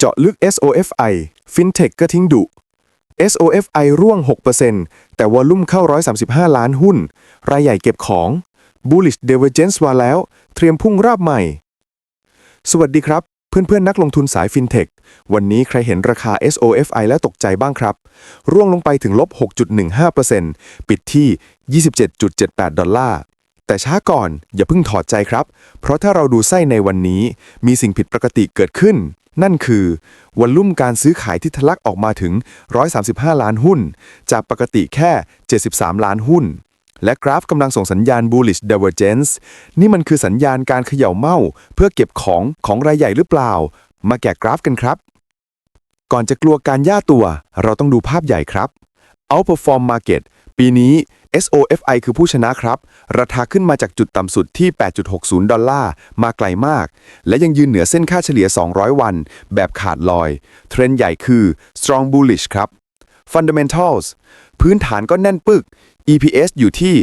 เจาะลึก SOFI FinTech ก็ทิ้งดุ SOFI ร่วง 6%แต่วอลุ่มเข้า 135 ล้านหุ้น รายใหญ่เก็บของ Bullish Divergence ว่าแล้ว เตรียมพุ่งราบใหม่ สวัสดีครับ เพื่อนๆ นักลงทุนสาย FinTech วันนี้ใครเห็นราคา SOFI แล้วตกใจบ้างครับ ร่วงลงไปถึงลบ 6.15%ปิดที่ 27.78 ดอลลาร์แต่ช้าก่อนอย่าเพิ่งถอดใจครับ เพราะถ้าเราดูไส้ในวันนี้มีสิ่งผิดปกติเกิดขึ้น นั่นคือวอลลุ่มการซื้อขายที่ทะลักออกมาถึง 135 ล้านหุ้น จากปกติแค่ 73 ล้านหุ้น และกราฟกำลังส่งสัญญาณ bullish divergence นี่มันคือสัญญาณการเขย่าเมาเพื่อเก็บของของรายใหญ่หรือเปล่า มาแกะกราฟกันครับ ก่อนจะกลัวการย่าตัว เราต้องดูภาพใหญ่ครับ outperform market ปีนี้ SOFI คือผู้ชนะครับ ราคาขึ้นมาจากจุดต่ำสุดที่ 8.60 ดอลลาร์ มาไกลมาก และยังยืนเหนือเส้นค่าเฉลี่ย 200 วัน แบบขาดลอย เทรนด์ใหญ่คือ strong bullish ครับ fundamentals พื้นฐานก็แน่นปึก EPS อยู่ที่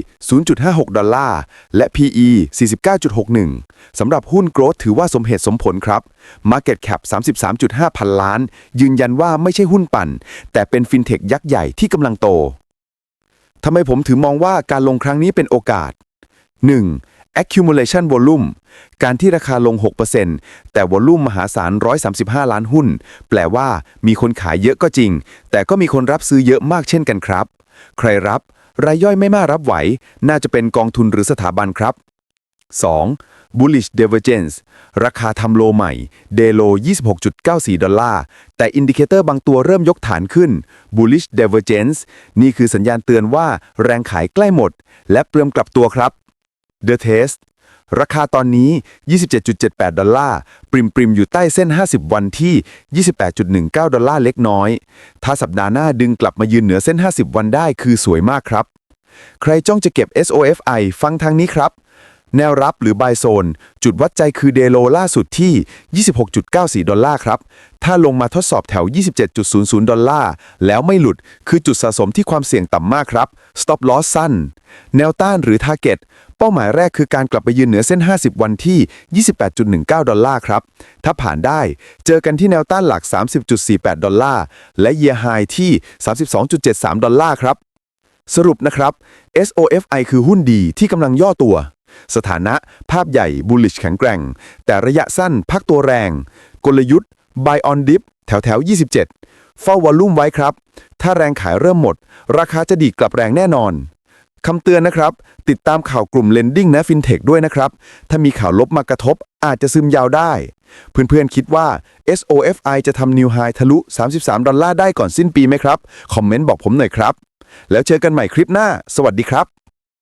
0.56 ดอลลาร์ และ PE 49.61 สำหรับหุ้น growth ถือว่าสมเหตุสมผลครับ Market Cap 33.5 พันล้าน ยืนยันว่าไม่ใช่หุ้นปั่น แต่เป็นฟินเทคยักษ์ใหญ่ที่กำลังโต ทำไมผมถึงมองว่าการลงครั้งนี้เป็นโอกาส 1. accumulation volume การที่ราคาลง 6%แต่วอลุ่มมหาศาล 135 ล้านหุ้น แปลว่ามีคนขายเยอะก็จริง แต่ก็มีคนรับซื้อเยอะมากเช่นกันครับ ใครรับ รายย่อยไม่มารับไหว น่าจะเป็นกองทุนหรือสถาบันครับ 2. Bullish divergence ราคาทำโลใหม่ เดโล 26.94 ดอลลาร์ แต่อินดิเคเตอร์บางตัวเริ่มยกฐานขึ้น bullish divergence นี่คือสัญญาณเตือนว่าแรงขายใกล้หมด และเปลือมกลับตัวครับ The Test ราคาตอนนี้ 27.78 ดอลลาร์ ปริมปริมอยู่ใต้เส้น 50 วันที่ 28.19 ดอลลาร์เล็กน้อย ถ้าสัปดาห์หน้าดึงกลับมายืนเหนือเส้น 50 วันได้คือสวยมากครับ ใครจ้องจะเก็บ SOFI ฟังทางนี้ครับ แนวรับหรือ buy zone จุดวัดใจคือเดโลล่าสุดที่ 26.94 ดอลลาร์ครับ ถ้าลงมาทดสอบแถว 27.00 ดอลลาร์ แล้วไม่หลุดคือจุดสะสมที่ความเสี่ยงต่ำมากครับ stop loss สั้น แนวต้านหรือ target เป้าหมายแรกคือการกลับไปยืนเหนือเส้น 50 วันที่ 28.19 ดอลลาร์ครับ ถ้าผ่านได้ เจอกันที่แนวต้านหลัก 30.48 ดอลลาร์ และ year high ที่ 32.73 ดอลลาร์ครับ สรุปนะครับ SOFI คือหุ้นดีที่กำลังย่อตัว สถานะภาพใหญ่ bullish แข็งแกร่ง แต่ระยะสั้นพักตัวแรง กลยุทธ์ buy on dip แถวแถว 27 เฝ้าวอลลุ่มไว้ครับ ถ้าแรงขายเริ่มหมด ราคาจะดีกลับแรงแน่นอนคำเตือนนะครับ ติดตามข่าวกลุ่ม lending และ fintech ด้วยนะครับ ถ้ามีข่าวลบมากระทบอาจจะซึมยาวได้ เพื่อนๆคิดว่า SOFI จะทำ new high ทะลุ 33 ดอลลาร์ได้ก่อนสิ้นปีไหมครับ คอมเมนต์บอกผมหน่อยครับ แล้วเจอกันใหม่คลิปหน้า สวัสดีครับ